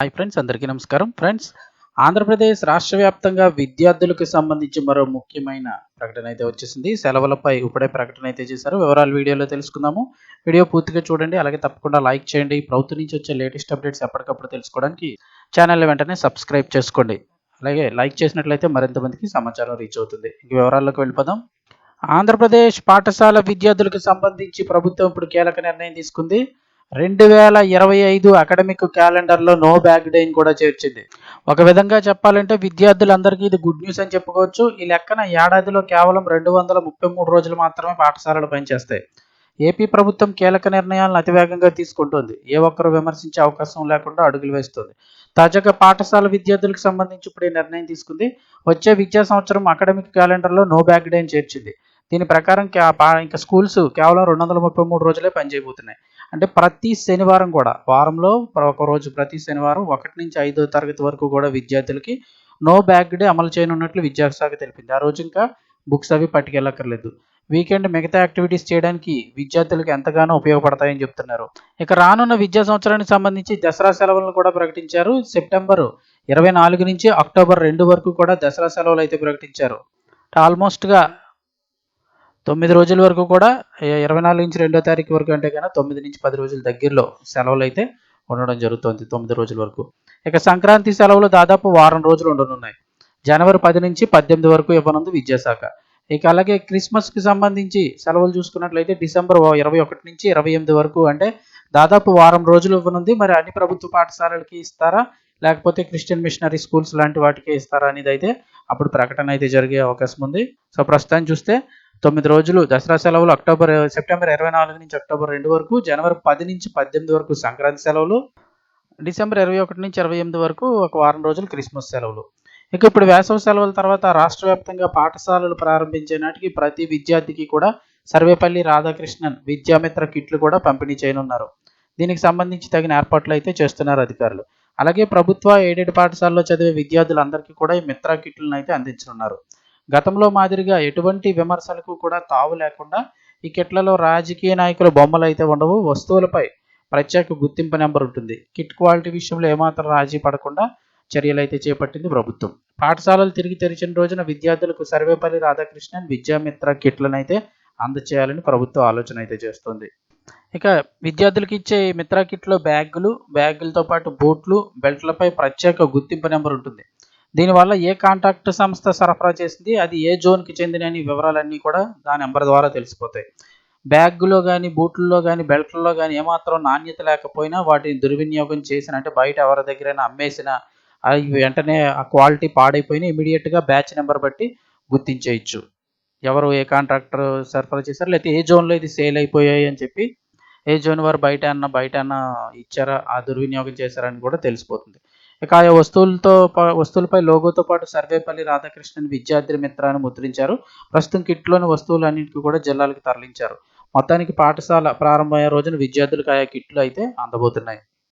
Hi friends అందరికీ నమస్కారం. Friends Andhra Pradesh రాష్ట్ర వ్యాప్తంగా విద్యార్థులకు సంబంధించి మరో ముఖ్యమైన ప్రకటన అయితే వచ్చేసింది. సెలవులపై ఇప్పుడే ప్రకటన అయితే చేశారు. వివరాలు వీడియోలో తెలుసుకుందాము. వీడియో పూర్తిగా చూడండి. అలాగే తప్పకుండా లైక్ చేయండి. ప్రభుత్వం నుంచి వచ్చే లేటెస్ట్ అప్డేట్స్ ఎప్పటికప్పుడు తెలుసుకోవడానికి ఛానల్ వెంటనే సబ్స్క్రైబ్ చేసుకోండి. అలాగే లైక్ చేసినట్లయితే మరింత మందికి సమాచారం రీచ్ అవుతుంది. ఇంక వివరాల్లోకి వెళ్ళిపోదాం. ఆంధ్రప్రదేశ్ పాఠశాల విద్యార్థులకు సంబంధించి ప్రభుత్వం ఇప్పుడు కీలక నిర్ణయం తీసుకుంది. రెండు వేల ఇరవై ఐదు అకాడమిక్ క్యాలెండర్లో నో బ్యాక్ డేని కూడా చేర్చింది. ఒక విధంగా చెప్పాలంటే విద్యార్థులందరికీ ఇది గుడ్ న్యూస్ అని చెప్పుకోవచ్చు. ఈ లెక్కన ఏడాదిలో కేవలం రెండు వందల ముప్పై మూడు రోజులు మాత్రమే పాఠశాలలు పనిచేస్తాయి. ఏపీ ప్రభుత్వం కీలక నిర్ణయాలను అతివేగంగా తీసుకుంటుంది. ఏ ఒక్కరు విమర్శించే అవకాశం లేకుండా అడుగులు వేస్తుంది. తాజాగా పాఠశాల విద్యార్థులకు సంబంధించి ఇప్పుడు ఈ నిర్ణయం తీసుకుంది. వచ్చే విద్యా సంవత్సరం అకాడమిక్ క్యాలెండర్లో నో బ్యాక్ డే అని చేర్చింది. దీని ప్రకారం ఇంకా స్కూల్స్ కేవలం రెండు వందల ముప్పై మూడు రోజులే పనిచేయబోతున్నాయి. అంటే ప్రతి శనివారం కూడా వారంలో ఒక రోజు ప్రతి శనివారం ఒకటి నుంచి ఐదో తరగతి వరకు కూడా విద్యార్థులకి నో బ్యాక్ డే అమలు చేయనున్నట్లు విద్యాశాఖ తెలిపింది. ఆ రోజు ఇంకా బుక్స్ అవి పట్టుకెళ్ళక్కర్లేదు. వీకెండ్ మిగతా యాక్టివిటీస్ చేయడానికి విద్యార్థులకు ఎంతగానో ఉపయోగపడతాయని చెప్తున్నారు. ఇక రానున్న విద్యా సంవత్సరానికి సంబంధించి దసరా సెలవులను కూడా ప్రకటించారు. సెప్టెంబర్ ఇరవై నాలుగు నుంచి అక్టోబర్ రెండు వరకు కూడా దసరా సెలవులు అయితే ప్రకటించారు. ఆల్మోస్ట్గా తొమ్మిది రోజుల వరకు కూడా ఇరవై నాలుగు నుంచి రెండో తారీఖు వరకు అంటే కన్నా తొమ్మిది నుంచి పది రోజుల దగ్గరలో సెలవులు అయితే ఉండడం జరుగుతుంది తొమ్మిది రోజుల వరకు. ఇక సంక్రాంతి సెలవులు దాదాపు వారం రోజులు ఉండనున్నాయి. జనవరి పది నుంచి పద్దెనిమిది వరకు ఇవ్వనుంది విద్యాశాఖ. ఇక అలాగే క్రిస్మస్కి సంబంధించి సెలవులు చూసుకున్నట్లయితే డిసెంబర్ ఇరవై ఒకటి నుంచి ఇరవై ఎనిమిది వరకు అంటే దాదాపు వారం రోజులు ఇవ్వనుంది. మరి అన్ని ప్రభుత్వ పాఠశాలలకి ఇస్తారా? లేకపోతే క్రిస్టియన్ మిషనరీ స్కూల్స్ లాంటి వాటికి ఇస్తారా అనేది అయితే అప్పుడు ప్రకటన అయితే జరిగే అవకాశం ఉంది. సో ప్రస్తుతం చూస్తే తొమ్మిది రోజులు దసరా సెలవులు అక్టోబర్ సెప్టెంబర్ ఇరవై నాలుగు నుంచి అక్టోబర్ రెండు వరకు జనవరి పది నుంచి పద్దెనిమిది వరకు సంక్రాంతి సెలవులు డిసెంబర్ ఇరవై ఒకటి నుంచి ఇరవై ఎనిమిది వరకు ఒక వారం రోజులు క్రిస్మస్ సెలవులు. ఇక ఇప్పుడు వేసవి సెలవుల తర్వాత రాష్ట్ర వ్యాప్తంగా పాఠశాలలు ప్రారంభించే నాటికి ప్రతి విద్యార్థికి కూడా సర్వేపల్లి రాధాకృష్ణన్ విద్యామిత్ర కిట్లు కూడా పంపిణీ చేయనున్నారు. దీనికి సంబంధించి తగిన ఏర్పాట్లు అయితే చేస్తున్నారు అధికారులు. అలాగే ప్రభుత్వ ఎయిడెడ్ పాఠశాలలో చదివే విద్యార్థులందరికీ కూడా ఈ మిత్ర కిట్లను అయితే అందించనున్నారు. గతంలో మాదిరిగా ఎటువంటి విమర్శలకు కూడా తావు లేకుండా ఈ కిట్లలో రాజకీయ నాయకుల బొమ్మలు అయితే ఉండవు. వస్తువులపై ప్రత్యేక గుర్తింపు నెంబర్ ఉంటుంది. కిట్ క్వాలిటీ విషయంలో ఏమాత్రం రాజీ పడకుండా చర్యలు అయితే చేపట్టింది ప్రభుత్వం. పాఠశాలలు తిరిగి తెరిచిన రోజున విద్యార్థులకు సర్వేపల్లి రాధాకృష్ణన్ విద్యామిత్ర కిట్లను అయితే అందచేయాలని ప్రభుత్వం ఆలోచన అయితే చేస్తుంది. ఇక విద్యార్థులకు ఇచ్చే మిత్ర కిట్లో బ్యాగులు బ్యాగులతో పాటు బూట్లు బెల్ట్లపై ప్రత్యేక గుర్తింపు నెంబర్ ఉంటుంది. దీనివల్ల ఏ కాంట్రాక్ట్ సంస్థ సరఫరా చేసింది అది ఏ జోన్కి చెందిన అని వివరాలన్నీ కూడా దాని నెంబర్ ద్వారా తెలిసిపోతాయి. బ్యాగులో కానీ బూట్లలో కానీ బెల్ట్లలో కానీ ఏమాత్రం నాణ్యత లేకపోయినా వాటిని దుర్వినియోగం చేసిన అంటే బయట ఎవరి దగ్గరైనా అమ్మేసిన అవి వెంటనే ఆ క్వాలిటీ పాడైపోయినా ఇమీడియట్గా బ్యాచ్ నెంబర్ బట్టి గుర్తించేయచ్చు. ఎవరు ఏ కాంట్రాక్టర్ సరఫరా చేశారు లేకపోతే ఏ జోన్లో ఇది సేల్ అయిపోయాయి అని చెప్పి ఏ జోన్ వారు బయట అన్న బయట అన్న ఇచ్చారా ఆ దుర్వినియోగం చేశారని కూడా తెలిసిపోతుంది. ఇక ఆయా వస్తువులతో పా- వస్తువులపై లోగోతో పాటు సర్వేపల్లి రాధాకృష్ణన్ విద్యార్థి మిత్రాన్ని ముద్రించారు. ప్రస్తుతం కిట్లోని వస్తువులన్నింటికి కూడా జిల్లాలకు తరలించారు. మొత్తానికి పాఠశాల ప్రారంభమయ్యే రోజున విద్యార్థులకు ఆయా కిట్లు అయితే అందబోతున్నాయి.